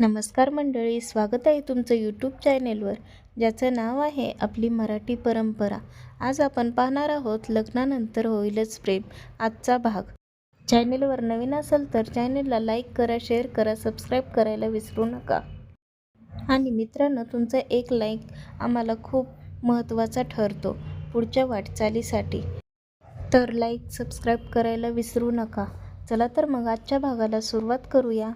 नमस्कार मंडळी स्वागत आहे तुमचं यूट्यूब चॅनेलवर ज्याचं नाव आहे आपली मराठी परंपरा. आज आपण पाहणार आहोत लग्नानंतर होईलच प्रेम आजचा भाग. चॅनेलवर नवीन असेल तर चॅनेलला लाईक करा शेअर करा सबस्क्राईब करायला विसरू नका. आणि मित्रांनो तुमचा एक लाईक आम्हाला खूप महत्त्वाचा ठरतो पुढच्या वाटचालीसाठी. तर लाईक सबस्क्राईब करायला विसरू नका. चला तर मग आजच्या भागाला सुरुवात करूया.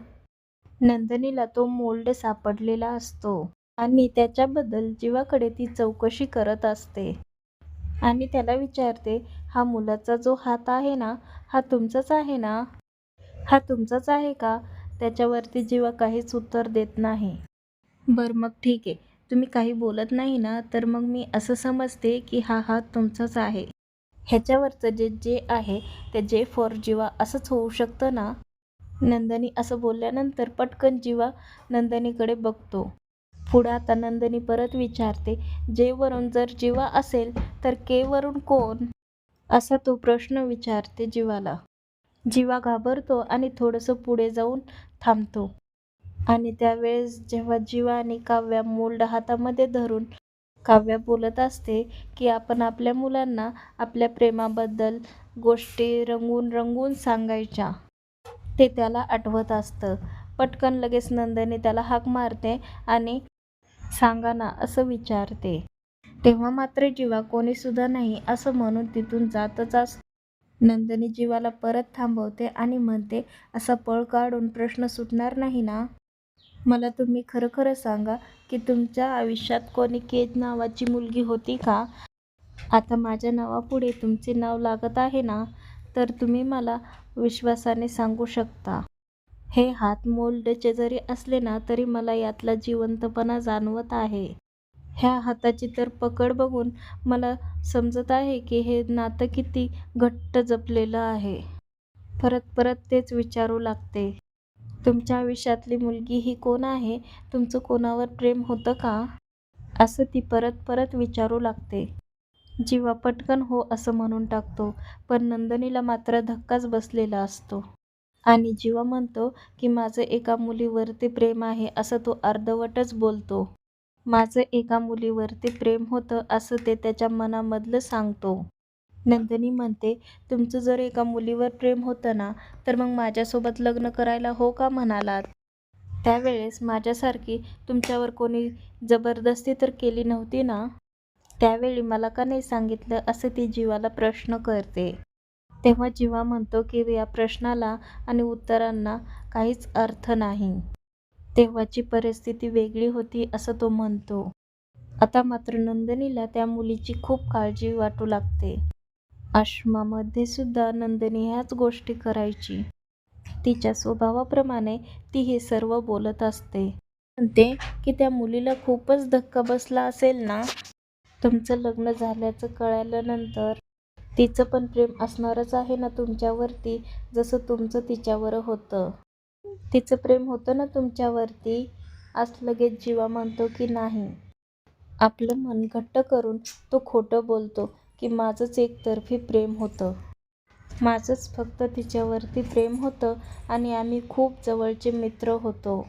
नंदिनीला तो मोल्ड सापडलेला असतो आणि त्याच्याबद्दल जीवाकडे ती चौकशी करत असते. आणि त्याला विचारते हा मुलाचा जो हात आहे ना हा तुमचाच आहे ना? हा तुमचाच आहे का? त्याच्यावरती जीवा काहीच उत्तर देत नाही. बरं मग ठीक आहे. तुम्ही काही बोलत नाही ना तर मग मी असं समजते की हा हात तुमचाच आहे. ह्याच्यावरचं जे जे आहे ते जे फॉर जीवा असंच होऊ शकतं ना? नंदनी असं बोलल्यानंतर पटकन जीवा नंदनीकडे बघतो. पुढं आता नंदनी परत विचारते जेवरून जर जीवा असेल तर केवरून कोण? असा तो प्रश्न विचारते जीवाला. जीवा घाबरतो आणि थोडंसं पुढे जाऊन थांबतो. आणि त्यावेळेस जेव्हा जीवा आणि काव्या मोल्ड हातामध्ये धरून काव्या बोलत असते की आपण आपल्या मुलांना आपल्या प्रेमाबद्दल गोष्टी रंगून रंगून सांगायच्या. ते त्याला आठवत असतं. पटकन लगेच नंदनी त्याला हाक मारते आणि सांगा ना असं विचारते. तेव्हा मात्र जीवा कोणीसुद्धा नाही असं म्हणून तिथून जातच असत नंदनी जीवाला परत थांबवते आणि म्हणते असा पळ काढून प्रश्न सुटणार नाही ना? मला तुम्ही खरं खरं सांगा की तुमच्या आयुष्यात कोणी केज नावाची मुलगी होती का? आता माझ्या नावापुढे तुमचे नाव लागत आहे ना? तर तुम्ही मला विश्वासाने सांगू शकता. हे हात मोल्डचे जरी असले ना तरी मला यातला जिवंतपणा जाणवत आहे. ह्या हाताची तर पकड बघून मला समजत आहे की हे नातं किती घट्ट जपलेलं आहे. परत परत तेच विचारू लागते. तुमच्या आयुष्यातली मुलगी ही कोण आहे? तुमचं कोणावर प्रेम होतं का? असं ती परत परत विचारू लागते. जीवा पटकन हो असं म्हणून टाकतो. पण नंदनीला मात्र धक्काच बसलेला असतो. आणि जीवा म्हणतो की माझं एका मुलीवरती प्रेम आहे असं तो अर्धवटच बोलतो. माझं एका मुलीवरती प्रेम होतं असं ते त्याच्या मनामधलं सांगतो. नंदिनी म्हणते तुमचं जर एका मुलीवर प्रेम होतं ना तर मग माझ्यासोबत लग्न करायला हो का म्हणालात? त्यावेळेस माझ्यासारखी तुमच्यावर कोणी जबरदस्ती तर केली नव्हती ना? त्यावेळी मला का नाही सांगितलं? असं ती जीवाला प्रश्न करते. तेव्हा जीवा म्हणतो की या प्रश्नाला आणि उत्तरांना काहीच अर्थ नाही. तेव्हाची परिस्थिती वेगळी होती असं तो म्हणतो. आता मात्र नंदिनीला त्या मुलीची खूप काळजी वाटू लागते. आश्रमामध्ये सुद्धा नंदिनी ह्याच गोष्टी करायची. तिच्या स्वभावाप्रमाणे ती हे सर्व बोलत असते. म्हणते की त्या मुलीला खूपच धक्का बसला असेल ना? तुमचं लग्न झाल्याचं कळल्यानंतर तिचं पण प्रेम असणारच आहे ना तुमच्यावरती जसं तुमचं तिच्यावर होतं. तिचं प्रेम होतं ना तुमच्यावरती आज लगेच जीवा म्हणतो की नाही. आपलं मन घट्ट करून तो खोटं बोलतो की माझंच एकतर्फी प्रेम होतं. माझंच फक्त तिच्यावरती प्रेम होतं आणि आम्ही खूप जवळचे मित्र होतो.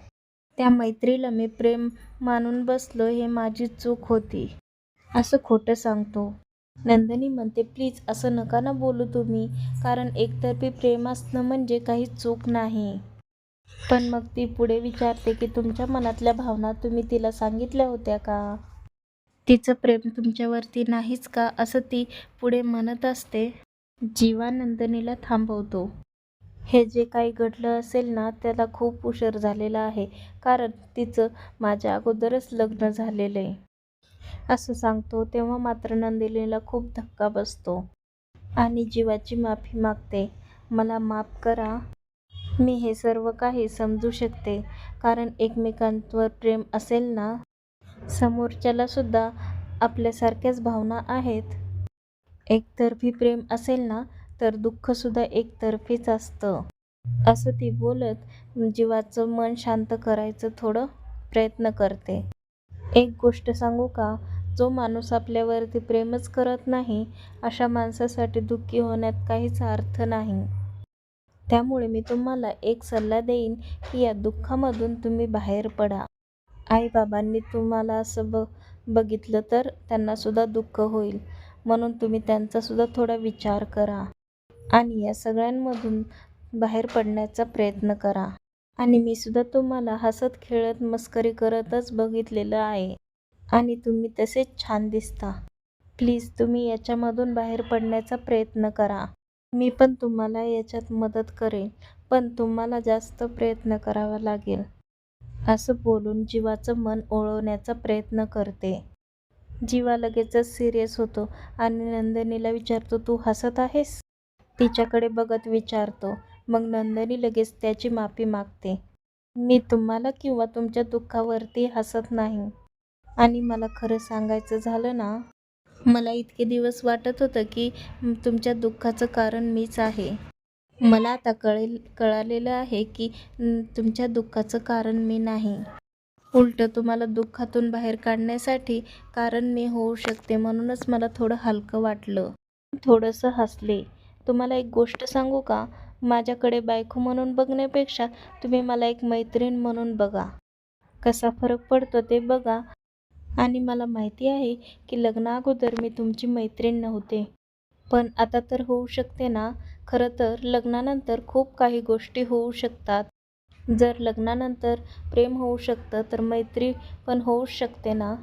त्या मैत्रीला मी प्रेम मानून बसलो हे माझी चूक होती. असं खोटं सांगतो. नंदिनी म्हणते प्लीज असं नका ना बोलू तुम्ही. कारण एकतर्फी प्रेम असणं म्हणजे काही चूक नाही. पण मग ती पुढे विचारते की तुमच्या मनातल्या भावना तुम्ही तिला सांगितल्या होत्या का? तिचं प्रेम तुमच्यावरती नाहीच का? असं ती पुढे म्हणत असते. जीवा नंदिनीला थांबवतो. हे जे काही घडलं असेल ना त्याला खूप उशीर झालेला आहे. कारण तिचं माझ्या अगोदरच लग्न झालेलं आहे. असं सांगतो तेव्हा मात्र नंदिनीला खूप धक्का बसतो. आणि जीवाची माफी मागते. मला माफ करा. मी हे सर्व काही समजू शकते. कारण एकमेकांवर प्रेम असेल ना? समोरच्याला सुद्धा आपल्यासारख्याच भावना आहेत. एकतर्फी प्रेम असेल ना तर दुःखसुद्धा एकतर्फीच असतं. असं ती बोलत जीवाचं मन शांत करायचं थोडं प्रयत्न करते. एक गोष्ट सांगू का? जो माणूस आपल्यावरती प्रेमच करत नाही अशा माणसासाठी दुःखी होण्यात काहीच अर्थ नाही. त्यामुळे मी तुम्हाला एक सल्ला देईन की या दुःखामधून तुम्ही बाहेर पडा. आईबाबांनी तुम्हाला असं ब बघितलं तर त्यांनासुद्धा दुःख होईल. म्हणून तुम्ही त्यांचासुद्धा थोडा विचार करा आणि या सगळ्यांमधून बाहेर पडण्याचा प्रयत्न करा. आणि मी सुद्धा तुम्हाला हसत खेळत मस्करी करतच बघितलेलं आहे. आणि तुम्ही तसेच छान दिसता. प्लीज तुम्ही याच्यामधून बाहेर पडण्याचा प्रयत्न करा. मी पण तुम्हाला याच्यात मदत करेन पण तुम्हाला जास्त प्रयत्न करावा लागेल. असं बोलून जीवाचं मन ओळवण्याचा प्रयत्न करते. जीवा लगेचच सिरियस होतो आणि नंदिनीला विचारतो तू हसत आहेस? तिच्याकडे बघत विचारतो. मग नंदनी लगेच त्याची माफी मागते. मी तुम्हाला किंवा तुमच्या दुःखावरती हसत नाही. आणि मला खरं सांगायचं झालं ना मला इतके दिवस वाटत होतं की तुमच्या दुःखाचं कारण मीच आहे. मला आता कळेल कळालेलं आहे की तुमच्या दुःखाचं कारण मी नाही. उलटं तुम्हाला दुःखातून बाहेर काढण्यासाठी कारण मी होऊ शकते म्हणूनच मला थोडं हलकं वाटलं. थोडंसं हसले. तुम्हाला एक गोष्ट सांगू का? माझ्याकडे बायको म्हणून बघण्यापेक्षा तुम्ही मला एक मैत्रीण म्हणून बघा. कसा फरक पडतो ते बघा. आणि मला माहिती आहे की लग्नाअगोदर मी तुमची मैत्रीण नव्हते. पण आता तर होऊ शकते ना. खरं तर लग्नानंतर खूप काही गोष्टी होऊ शकतात. जर लग्नानंतर प्रेम होऊ शकतं तर मैत्री पण होऊ शकते ना.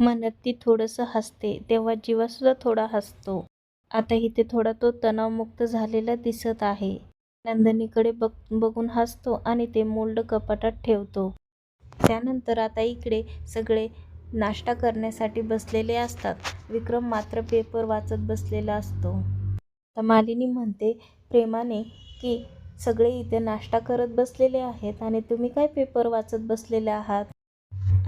म्हणत ती थोडंसं हसते तेव्हा जीवासुद्धा थोडा हसतो. आता इथे थोडा तो तणावमुक्त झालेला दिसत आहे. नंदनीकडे बघ बघून हसतो आणि ते मोल्ड कपाटात ठेवतो. त्यानंतर आता इकडे सगळे नाश्ता करण्यासाठी बसलेले असतात. विक्रम मात्र पेपर वाचत बसलेला असतो. तर मालिनी म्हणते प्रेमाने की सगळे इथे नाश्ता करत बसलेले आहेत आणि तुम्ही काय पेपर वाचत बसलेले आहात?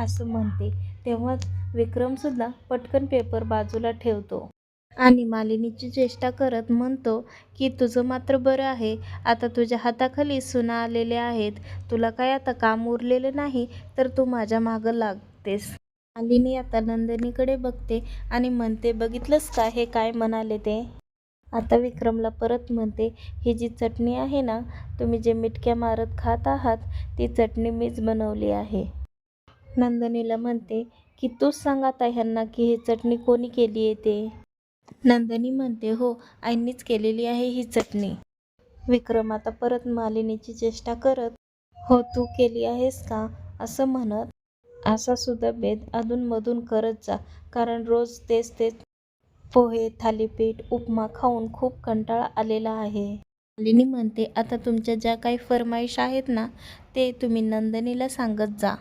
असं म्हणते. तेव्हाच विक्रमसुद्धा पटकन पेपर बाजूला ठेवतो. आणि मालिनीची चेष्टा करत म्हणतो की तुझं मात्र बरं आहे. आता तुझ्या हाताखाली सुना आलेल्या आहेत. तुला काय आता काम उरलेलं नाही? तर तू माझ्या मागं लागतेस. मालिनी आता नंदिनीकडे बघते आणि म्हणते बघितलंस का हे काय म्हणाले ते? आता विक्रमला परत म्हणते ही जी चटणी आहे ना तुम्ही जे मिटक्या मारत खात आहात ती चटणी मीच बनवली आहे. नंदिनीला म्हणते की तूच सांग आता ह्यांना की ही चटणी कोणी केली आहे ते? नंदिनी म्हणते हो आईंनीच केलेली आहे ही चटणी. विक्रम आता परत मालिनीची चेष्टा करत हो तू केली आहेस का? असं म्हणत असा सुद्धा भेद अधूनमधून करत जा कारण रोज तेच तेच पोहे थालीपीठ उपमा खाऊन खूप कंटाळा आलेला आहे. मालिनी म्हणते आता तुमच्या ज्या काही फरमाईश आहेत ना ते तुम्ही नंदिनीला सांगत जा.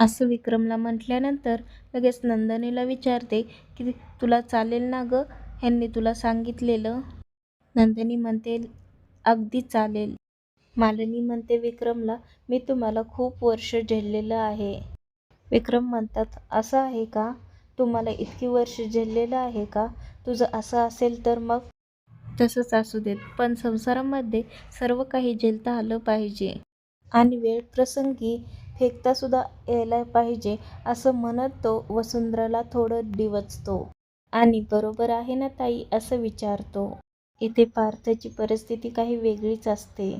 असं विक्रमला म्हटल्यानंतर लगेच नंदिनीला विचारते की तुला चालेल ना गं? ह्यांनी तुला सांगितलेलं? नंदिनी म्हणते अगदी चालेल. मालिनी म्हणते विक्रमला मी तुम्हाला खूप वर्ष झेललेलं आहे. विक्रम म्हणतात असं आहे का? तुम्हाला इतकी वर्ष झेललेलं आहे का? तुझं असं असेल तर मग? तसंच असू देत पण संसारामध्ये सर्व काही झेलता आलं पाहिजे. आणि वेळ प्रसंगी फेकतासुद्धा यायला पाहिजे असं म्हणत तो वसुंधराला थोडं डिवचतो. आणि बरोबर आहे ना ताई असं विचारतो. इथे पार्थची परिस्थिती काही वेगळीच असते.